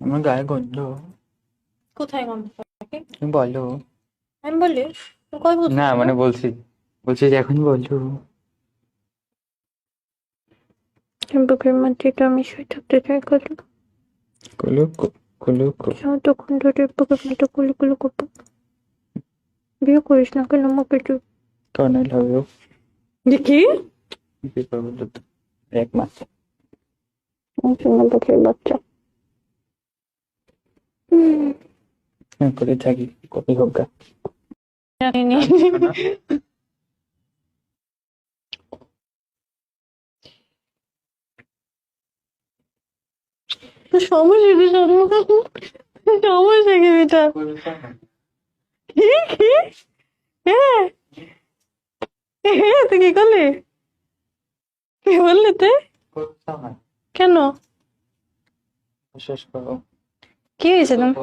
আমার গায়ে গন্ধ। কোথায় গন্ধ? থাকে বলো। আমি বলি কই না মানে বলছি বলছি যে এখন বলো। বুকের মধ্যে তো আমি শুয়ে থাকতে চাই করল কুলু কুলু তখন ধরে বুকের মধ্যে কুলু কুলু করব বিয়ে করিস না কেন আমাকে তুই কর্নেল হবে ও। দেখি কি? করব তো? এক মাস। বছর বাচ্চা। হ্যাঁ, করে থাকি কপি হোক গা। জানিনি সমস্যা কি সমস্যা কি এটা? কি? কি? হ্যাঁ হ্যাঁ তুই কি করলি? কি বললি তুই? কেন? শেষ করো। কি হয়েছে তোমার?